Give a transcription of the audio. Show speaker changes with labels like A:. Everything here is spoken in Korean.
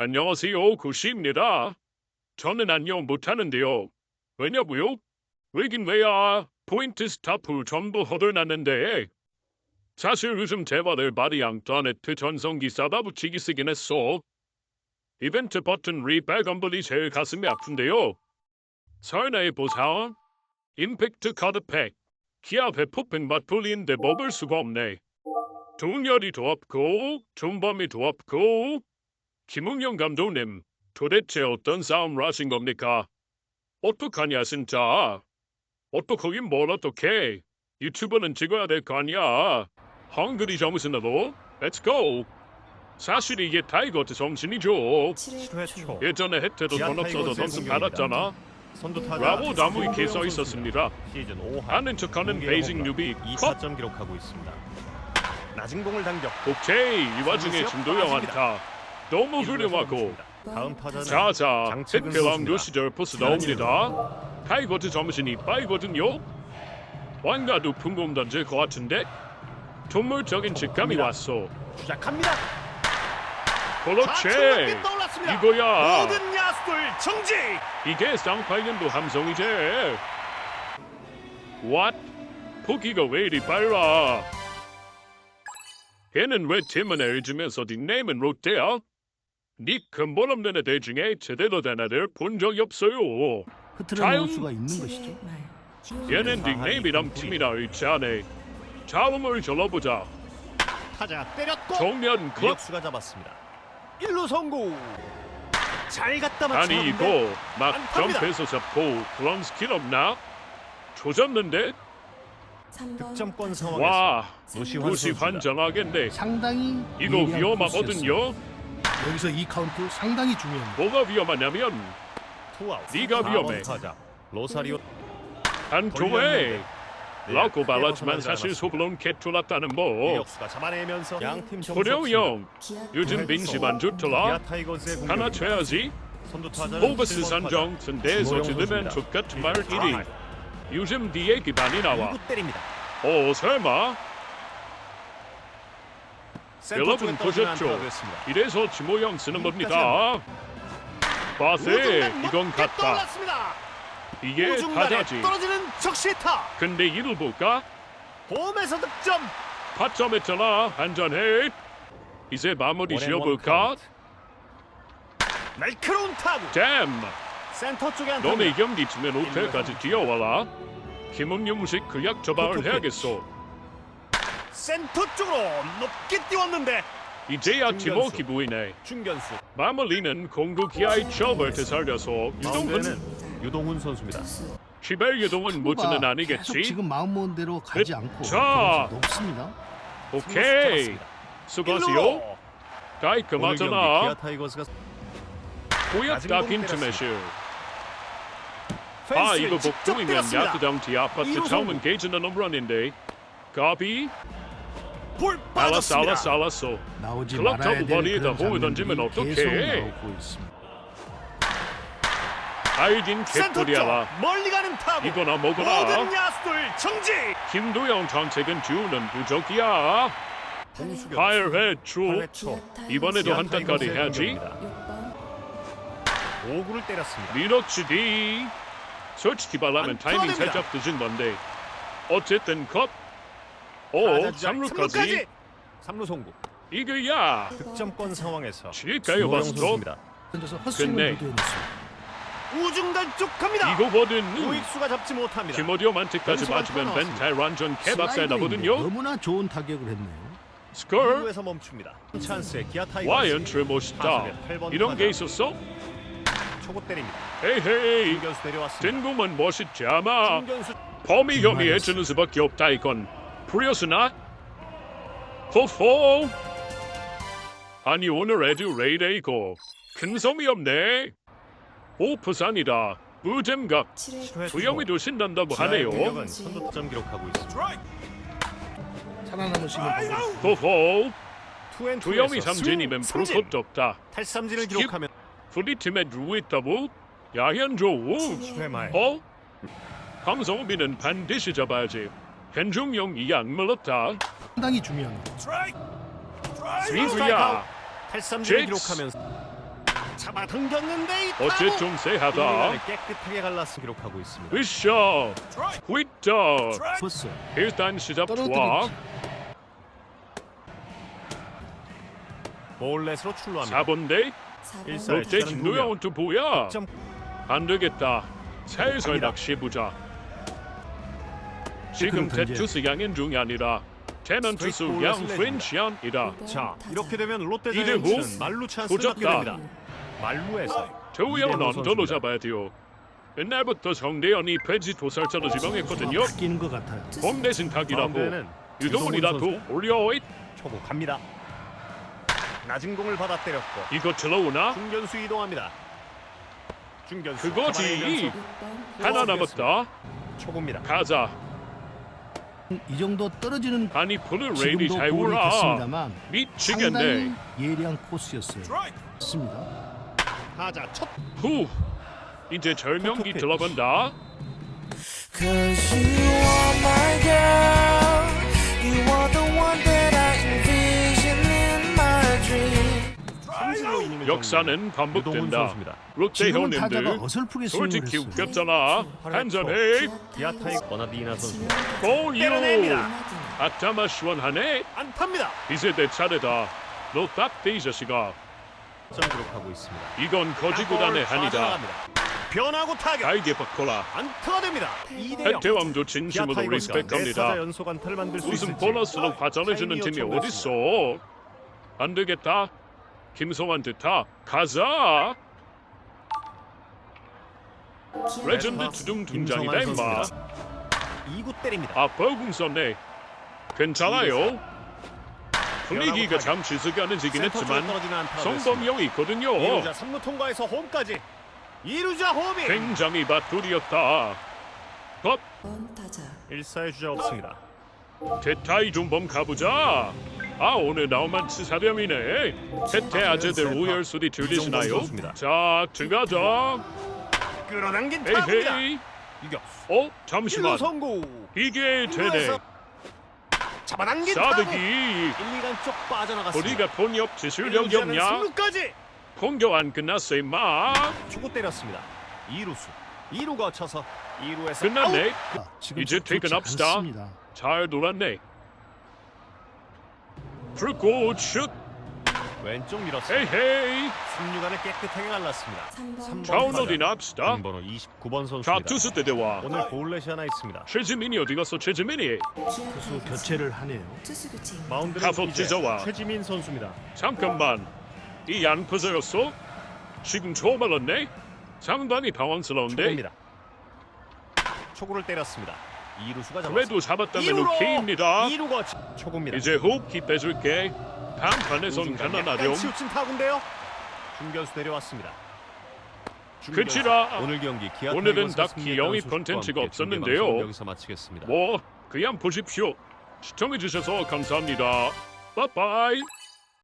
A: 안녕하세요, 구시입니다. 저는 안녕 못하는데요. 왜냐고요? 왜긴 왜야. 포인트 스타프 전부 허들났는데. 사실 요즘 대화를 많이 인터네트 전성기 싸다 붙이기 쓰긴 했어. 이벤트 버튼 리백엄블이 제일 가슴이 아픈데요. 설레 보사. 임팩트 카드 팩. 기아 배포팩 맛풀리인데 먹을 수가 없네. 동열이도 없고, 존범이도 없고, 김웅영 감독님, 도대체 어떤 싸움을 하신 겁니까? 어떡하냐 진짜. 어떡하긴 뭘 어떡해. 유튜브는 찍어야 될 거 아니야. 헝그리 정신으로 Let's go. 사실 이게 타이거트 정신이죠.
B: 7회 초
A: 예전에 혜태도 돈 돈좀
B: 공격입니다.
A: 받았잖아.
B: 선두 타자
A: 라고 나무 위에 써
B: 선수입니다.
A: 있었습니다.
B: 시즌 5할
A: 아는 척하는 베이징 뉴비 컷.
B: 2사점 기록하고 있습니다. 낮은 공을 당겨
A: 오케이 이 와중에
B: 선수요?
A: 김도영
B: 빠집니다.
A: 안타. 너무 훌륭하고
B: 타자는
A: 자자
B: 장채근 선수입니다.
A: 시절 포스 나옵니다. 타이거트 정신이 빠이거든요. 왕가 높은 공 던질 것 같은데 동물적인 직감이
B: 갑니다.
A: 왔어.
B: 시작합니다.
A: 그렇지
B: 좌측 떠올랐습니다.
A: 이거야
B: 모든 야수들 정지.
A: 이게 쌍팔년도 함성이지. What? 포기가 왜 이리 빨라? 걔는 왜 팀은 해주면서 닉네임은 롯데야? 니 근본 없는 애들 중에 제대로 된 애들 본 적이 없어요.
C: 흐트러 놓을
A: 자연-
C: 수가 있는 것이죠.
A: 얘는 닉네임이랑 팀이랑 일치하네. 자음을 절러보자.
B: 타자 때렸고
A: 정면 컷.
B: 유격수가 잡았습니다. 1루 성공. 잘 갖다
A: 아니
B: 맞췄는데
A: 이거 막
B: 안타입니다.
A: 점프해서 잡고 그런 스킬 없나? 조졌는데?
B: 득점권 상황에서
A: 와
B: 노시환
A: 무시
B: 선수가
A: 환장하겠네.
C: 상당히
A: 이거 위험하거든요.
C: 여기서 이 카운트 상당히 중요합니다.
A: 뭐가 위험하냐면
B: 투아웃.
A: 네가 위험해.
B: 4번 타자 로사리오
A: 안 좋아해.
B: 돌렸는데
A: 라고
B: 크게
A: 말하지만
B: 벗어나지
A: 사실. 속으론 개투났다는 뭐.
B: 유격수가 잡아내면서 양팀
A: 고령 형 요즘 민심 안
B: 기아
A: 좋더라.
B: 타이거즈의
A: 하나. 쳐야지.
B: 선두
A: 호버스
B: 7번
A: 산정
B: 타자. 김호영
A: 지르면
B: 일루
A: 1위.
B: 트라이.
A: 요즘 네 얘기 많이 나와. 어 설마? 여러분 보셨죠? 이래서 지모형 쓰는
B: 이거까지
A: 겁니다.
B: 우중간
A: 이건 같다. 이게 타자지.
B: 떨어지는 적시타.
A: 근데 이를 볼까?
B: 홈에서 득점.
A: 타점했잖아. 한잔해. 이제 마무리 지어볼까?
B: 날카로운 타구.
A: 잼.
B: 센터 쪽에 안타.
A: 너네 경기 치면 호텔까지 뛰어와라. 김은용 식 그약 처방을. 해야겠어.
B: 센터 쪽으로 높게 띄웠는데
A: 이제야. 팀워크 보이네.
B: 중견수.
A: 마무리는 공구 기아의 처벌 되살려서 유동훈
B: 마운드에는 유동훈 선수입니다.
A: 시벨 유동훈 모트는
C: 계속
A: 아니겠지?
C: 지금 마음 먹은 대로 가지
A: 자.
C: 않고 점수 높습니다.
A: 오케이. 수고하세요. 깔끔하잖아.
B: 기아 타이거스가
A: 보였다 빈틈의실. 아 이거 복종이면 야구장 뒤 아파트
B: 이루
A: 처음은
B: 성공.
A: 게이지는 홈런인데. 가비?
B: 볼
A: 알았어
B: 빠졌습니다.
A: 알았어 알았어.
C: 나오지
A: 클럽
C: 말아야
A: 타고
C: 그런
A: 공을 던지면
C: 장면들이 계속
A: 어떡해.
C: 나오고 있습니다.
A: 아이딘
B: 센터 쪽
A: 개뿔이야라.
B: 멀리 가는 타구.
A: 이거나 먹어라.
B: 모든 야수들 정지.
A: 김도영 정책은 주는 부족이야.
B: 공수교.
A: 8회 초.
B: 8회 초.
A: 이번에도 한 단까지 해야지.
B: 5구를 때렸습니다.
A: 밀어치기. 솔직히 말하면
B: 안
A: 타이밍. 살짝 늦은 건데. 어쨌든 컷. 오,
B: 주장
A: 3루까지.
B: 3루 송구.
A: 이거야.
B: 득점권 상황에서
A: 칠까요?
B: 선수입니다.
C: 던져서. 헛스윙을 유도해냈습니다.
B: 우중간 쪽 갑니다.
A: 이거거든.
B: 우익수가 잡지 못합니다.
A: 김어디오 만트까지
B: 점수가
A: 맞으면. 벤탈 완전 개박살
C: 슬라이더인데
A: 나거든요.
C: 너무나 좋은 타격을 했네요.
A: 스컬.
B: 2루에서 멈춥니다. 찬스에 기아 타이거스.
A: 와 연출 멋있다.
B: 타석의 8번
A: 이런 게. 있었어?
B: 초구 때립니다. 내려왔습니다.
A: 뜬금은 멋있지 아마.
B: 중견수
A: 범이 혐의 해주는 수밖에 없다 이건. 프리어스나? 호호. 아니 오늘 애도 레이레이고 큰 섬이 없네. 오 부산이다. 무잼각. 부영이도 신난다고 하네요.
B: 선두 득점 기록하고 있습니다. 투앤
A: 두영이 삼진이면. 프로토 없다.
B: 탈삼진을. 기록하면
A: 우리 팀에 누구 있다고? 야현조.
B: 회말
A: 어? 강성빈은 반드시 잡아야지. 현중용이 안 물었다.
C: 상당히 중요합니다.
A: 스윙이야.
B: 탈삼진을
A: 잭스.
B: 기록하면서 잡아 당겼는데 이
A: 어째
B: 타구!
A: 좀 세하다.
B: 이루간을 깨끗하게 갈라서 기록하고 있습니다.
A: 위셔 휘터
C: 벌써
A: 일단 시작 좋아.
C: 떨어뜨리지.
B: 볼넷으로 출루합니다.
A: 4번대
B: 일사의
A: 어째 김노영 또 뭐야?
B: 점
A: 안 되겠다. 살살
B: 갑니다.
A: 낚시해보자. 지금. 대투수 양인 중이 아니라 테넌 투수
B: 스트레이트
A: 양
B: 볼넷을
A: 프렌치안이다.
B: 자, 이렇게 되면 롯데
A: 이대호?
B: 자이언츠는 말루 찬스를 갖게
A: 조졌다.
B: 됩니다. 말루에서
A: 조우영은
B: 이대호
A: 언더로
B: 선수입니다.
A: 잡아야 돼요. 옛날부터 성대현이 폐지 도살자로 지명했거든요.
C: 바뀌는 것 같아요.
A: 홈 대신
B: 마운드에는
A: 유동훈이라도
B: 선수.
A: 올려
B: 초구 갑니다. 낮은 공을 받아 때렸고
A: 이거 들어오나?
B: 중견수 이동합니다. 중견수
A: 그거지. 하나 남았다.
B: 초구입니다.
A: 가자.
C: 이 정도 떨어지는
A: 아니 풀을 레이디
C: 지금도
A: 잘
C: 볼이
A: 보라.
C: 됐습니다만
A: 미치겠네.
C: 상당히 예리한 코스였어요. 맞습니다.
B: 타자 첫
A: 후. 이제 절명기. 들어간다.
D: Cause you are my girl.
A: 역사는
B: 정리합니다. 유동훈
A: 반복된다.
B: 선수입니다.
A: 롯데
C: 지금은 타자가
A: 회원님들
C: 어설프게 스윙을
A: 솔직히
C: 했어요.
A: 웃겼잖아. 한잔해.
B: 기아타이 버나디나 선수
A: 골유.
B: 때려냅니다.
A: 아따마 시원하네.
B: 안타입니다.
A: 이제 내 차례다. 너 딱대 이 자식아.
B: 점 기록하고 있습니다.
A: 이건 거지 구단의 한이다.
B: 빠져나갑니다. 변하고 타격
A: 나에게 바꿔라.
B: 안타가 됩니다. 2대 0.
A: 해태왕도 진심으로 리스펙합니다.
B: 연속 안타를 만들 수
A: 무슨
B: 있을지.
A: 보너스로 과전해주는 팀이 어딨어? 안 되겠다. 김성환 드타 가자. 레전드 주둥 등장이다 임마.
B: 2구 때립니다.
A: 아 벌궁 썼네. 괜찮아요. 분위기가 잠시 스가는지긴
B: 센터 쪽으로
A: 했지만 성범형이 있거든요.
B: 2루자 3루 통과해서 홈까지 2루자 홈이
A: 굉장히. 법
D: 번타자
B: 1사의 주자 없습니다.
A: 대타이 좀범 가보자. 아 오늘 나오만 치 사렴이네. 태태 아재들 오열소리 들리시나요?
B: 선수입니다.
A: 자 들어가자.
B: 끌어당긴.
A: 에헤이.
B: 유격
A: 어
B: 1루
A: 잠시만.
B: 성공
A: 이게 되네.
B: 일루에서 잡아당긴 타구
A: 사득이
B: 1, 2간 쪽 빠져나갔습니다.
A: 우리가 없지 실력이 없냐?
B: 3루까지
A: 공격 안 끝났어 임마.
B: 초구 때렸습니다. 2루수 2루 거쳐서 2루에서
A: 끝났네.
C: 아, 지금
A: 이제 퇴근합시다. 잘 놀았네. 풀고 슛.
B: 왼쪽 밀었습니다.
A: 헤헤이.
B: 3루간을 깨끗하게 갈랐습니다.
D: 3번
A: 좌우노디나 합시다.
B: 번호 29번 선수입니다.
A: 좌투수 때 대화.
B: 오늘 볼넷이 하나 있습니다.
A: 최지민이 어디 갔어 최지민이?
C: 투수 교체를 하네요.
D: 투수 교체
B: 마운드는 이제
A: 찢어와.
B: 최지민 선수입니다.
A: 잠깐만 이 양포자였어? 지금 처음 알았네? 상당히 당황스러운데
B: 초구입니다. 초구를 때렸습니다. 2루수가 잡았습니다.
A: 그래도 잡았다면 오케이입니다
B: 2루 거치 초구입니다.
A: 이제 호흡기 빼줄게 단판에선 가난하렴
B: 치우친 타구인데요. 중견수 내려왔습니다.
A: 그치라.
B: 오늘 경기 기아
A: 오늘은 딱히 영입
B: 중계
A: 없었는데요.
B: 여기서 마치겠습니다.
A: 뭐 그냥 보십시오 시청해주셔서 감사합니다 빠빠이